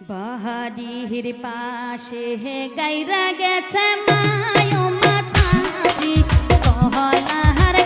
বাহারির পাশে হে গাইরা গেছে মায়ো মাছাজি কহলাহার